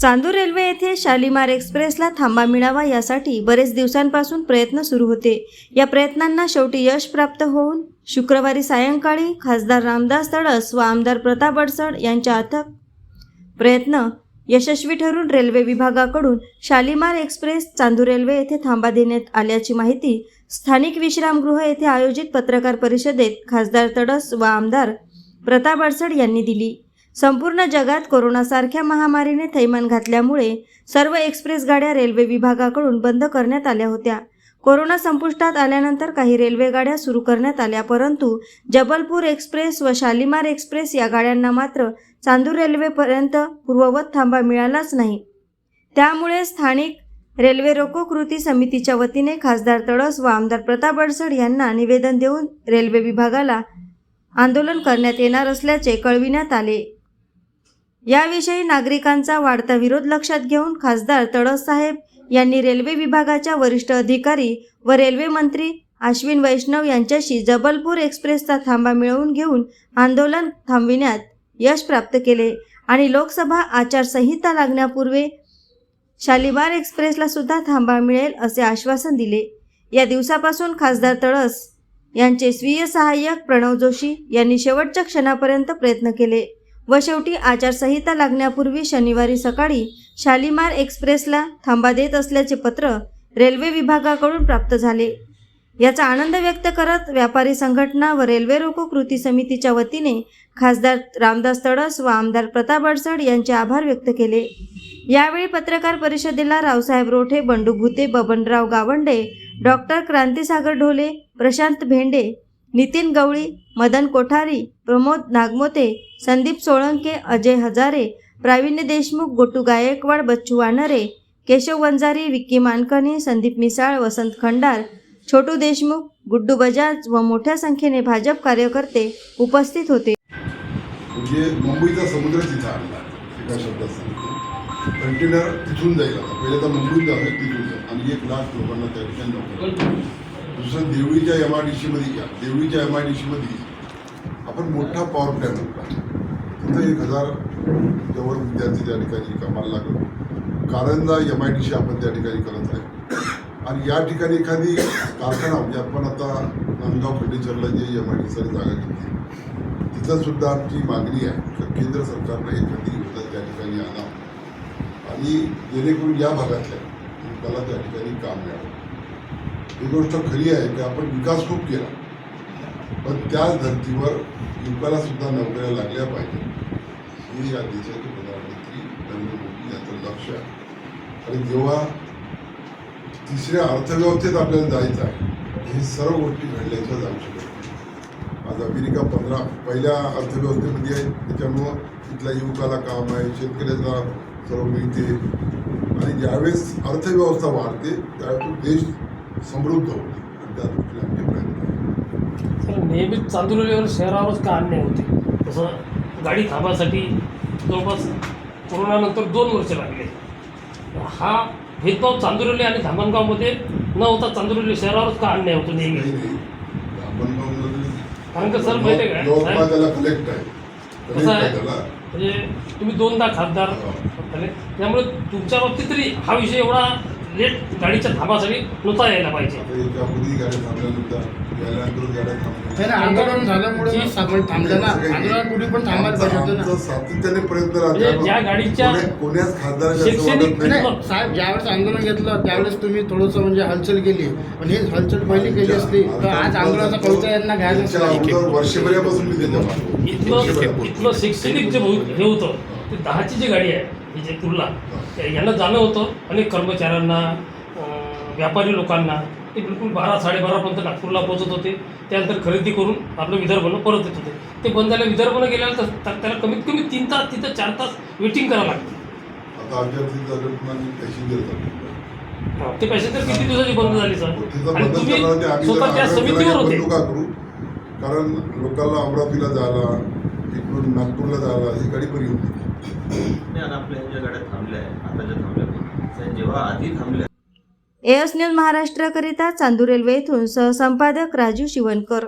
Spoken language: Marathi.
चांदूर रेल्वे येथे शालिमार एक्सप्रेसला थांबा मिळावा यासाठी बरेच दिवसांपासून प्रयत्न सुरू होते. या प्रयत्नांना शेवटी यश प्राप्त होऊन शुक्रवारी सायंकाळी खासदार रामदास तडस व आमदार प्रताप अडसड यांच्या अथक प्रयत्न यशस्वी ठरून रेल्वे विभागाकडून शालिमार एक्सप्रेस चांदूर रेल्वे येथे थांबा देण्यात आल्याची माहिती स्थानिक विश्रामगृह येथे आयोजित पत्रकार परिषदेत खासदार तडस व आमदार प्रताप अडसड यांनी दिली. संपूर्ण जगात कोरोनासारख्या महामारीने थैमान घातल्यामुळे सर्व एक्सप्रेस गाड्या रेल्वे विभागाकडून बंद करण्यात आल्या होत्या. कोरोना संपुष्टात आल्यानंतर काही रेल्वे गाड्या सुरू करण्यात आल्या परंतु जबलपूर एक्सप्रेस व शालिमार एक्सप्रेस या गाड्यांना मात्र चांदूर रेल्वेपर्यंत पूर्ववत थांबा मिळालाच नाही. त्यामुळे स्थानिक रेल्वे रोको कृती समितीच्या वतीने खासदार तळस व आमदार प्रताप अडसड यांना निवेदन देऊन रेल्वे विभागाला आंदोलन करण्यात येणार असल्याचे कळविण्यात आले. याविषयी नागरिकांचा वाढता विरोध लक्षात घेऊन खासदार तळस साहेब यांनी रेल्वे विभागाच्या वरिष्ठ अधिकारी व रेल्वे मंत्री अश्विन वैष्णव यांच्याशी जबलपूर एक्सप्रेसचा थांबा मिळवून घेऊन आंदोलन थांबविण्यात यश प्राप्त केले आणि लोकसभा आचारसंहिता लागण्यापूर्वी शालिमार एक्सप्रेसला सुद्धा थांबा मिळेल असे आश्वासन दिले. या दिवसापासून खासदार तळस यांचे स्वीय सहाय्यक प्रणव जोशी यांनी शेवटच्या क्षणापर्यंत प्रयत्न केले. व शेवटी आचारसंहिता लागण्यापूर्वी शनिवारी सकाळी शालिमार एक्सप्रेसला थांबा देत असल्याचे पत्र रेल्वे विभागाकडून प्राप्त झाले. याचा आनंद व्यक्त करत व्यापारी संघटना व रेल्वे रोको कृती समितीच्या वतीने खासदार रामदास तडस व आमदार प्रताप अडसड यांचे आभार व्यक्त केले. यावेळी पत्रकार परिषदेला रावसाहेब रोठे बंडू भुते बबनराव गावंडे डॉक्टर क्रांतीसागर ढोले प्रशांत भेंडे नितीन गवळी मदन कोठारी प्रमोद नागमोते संदीप सोळंके अजय हजारे प्रावीण्य देशमुख गोटू गायकवाड बच्चू वानरे केशव वंजारी विक्की मानकणे संदीप मिसाळ वसंत खंडार छोटू देशमुख गुड्डू बजाज व मोठ्या संख्येने भाजप कार्यकर्ते उपस्थित होते. म्हणजे मुंबईचा समुद्र तिथं आणला एका शब्दात सांगतो. कंटेनर तिथून जाईल आता. पहिले तर मुंबईत जाणार तिथून जाईल आणि एक लाख लोकांना त्या ठिकाणी नोकरी दुसरं देवळीच्या एम आय डी सीमध्ये घ्या देवळीच्या एम आय डी सीमध्ये आपण मोठा पॉवर प्लॅन होता. तिथं एक हजार जवळ विद्यार्थी त्या ठिकाणी कामाला लागलो. Karanja M I D C आपण त्या ठिकाणी करत आहे. आणि या ठिकाणी एखादी कारखाना म्हणजे आपण आता नांदगाव फर्निचरला जे एम आय डी सी जागा घेतली तिथं सुद्धा आमची मागणी आहे केंद्र सरकारनं एखादी योजना त्या ठिकाणी आणावं. आणि जेणेकरून या भागातल्या त्याला त्या ठिकाणी काम मिळावं. ही गोष्ट खरी आहे की आपण विकास खूप केला. पण त्याच धर्तीवर युवकाला सुद्धा नोकऱ्या लागल्या पाहिजे हे या देशाचे प्रधानमंत्री नरेंद्र मोदी यांचं लक्ष आहे. आणि जेव्हा तिसऱ्या अर्थव्यवस्थेत आपल्याला जायचं आहे हे सर्व गोष्टी घडल्याच्याच जाऊ आहे आज अमेरिका पंधरा पहिल्या अर्थव्यवस्थेमध्ये आहे. त्याच्यामुळं तिथल्या युवकाला काम आहे शेतकऱ्याला सर्व मिळते. आणि ज्यावेळेस अर्थव्यवस्था वाढते त्यावेळेस देश समृद्ध होतो. आणि त्या दृष्टीने आमचे प्रयत्न आहेत. तर नेहमीच चांदुरलीवर शहरावरच का अन्याय होते? तसं गाडी थांबासाठी जवळपास कोरोनानंतर दोन वर्ष लागले. हा भेदभाव चांदुरली आणि धामणगावमध्ये न होता चांदुरली शहरावरच का अन्याय होतो नेहमी? कारण का सर माहिती आहे का? कसं आहे. म्हणजे तुम्ही दोनदा खासदार हो. त्यामुळे तुमच्या बाबतीत तरी हा विषय एवढा गाडीच्या थांबासाठी नव्हता यायला पाहिजे गेल्यानंतर गाड्या नाही आंदोलन झाल्यामुळे ना आपण थांबलं ना आंदोलनापूर्वी पण थांबायला पाहिजे होतं आमचं ना सातत्याने प्रयत्न म्हणजे राहतात ज्या गाडीच्या कोण्या- कोण्याच खासदाराच्या असं शैक्षणिक वाटत नाही. नाही साहेब ज्यावेळेस आंदोलन घेतलं त्यावेळेस तुम्ही थोडंसं म्हणजे हलचल केली पण हे हलचल पहिली केली असती तर आज आंदोलनाचा कविता यांना घ्यायला नसतं. अगोदर वर्षभरापासून मी त्याच्यामागे. इथलं वर्षभरापासून. इथलं शैक्षणिक जे भौ- हे होतं ते दहाची जी गाडी आहे ही जे तुरला यांना जाणं होतं अनेक कर्मचाऱ्यांना व्यापारी लोकांना ते बिलकुल बारा साडेबारापर्यंत नागपूरला पोहोचत होते. त्यानंतर खरेदी करून आपलं विदर्भनं परत येत होते. ते बंद झालं विदर्भनं गेल्यानंतर त्या- त्याला कमीत कमी तीन तास तिथं चार तास वेटिंग करावं लागतं. ते पॅसेंजर किती दिवसाची बंद झाली सर? आणि तुम्ही स्वतः त्या समितीवर होते. कारण लोकांना अमरावतीला जायला इकडून नागपूरला जायला ही गाडी बरी होती. आपल्या ज्या गाड्या थांबल्या आहे आता ज्या थांबल्या जेव्हा आधी थांबल्या एएस न्यूज महाराष्ट्राकरिता चांदूर रेल्वे येथून सहसंपादक राजू शिवणकर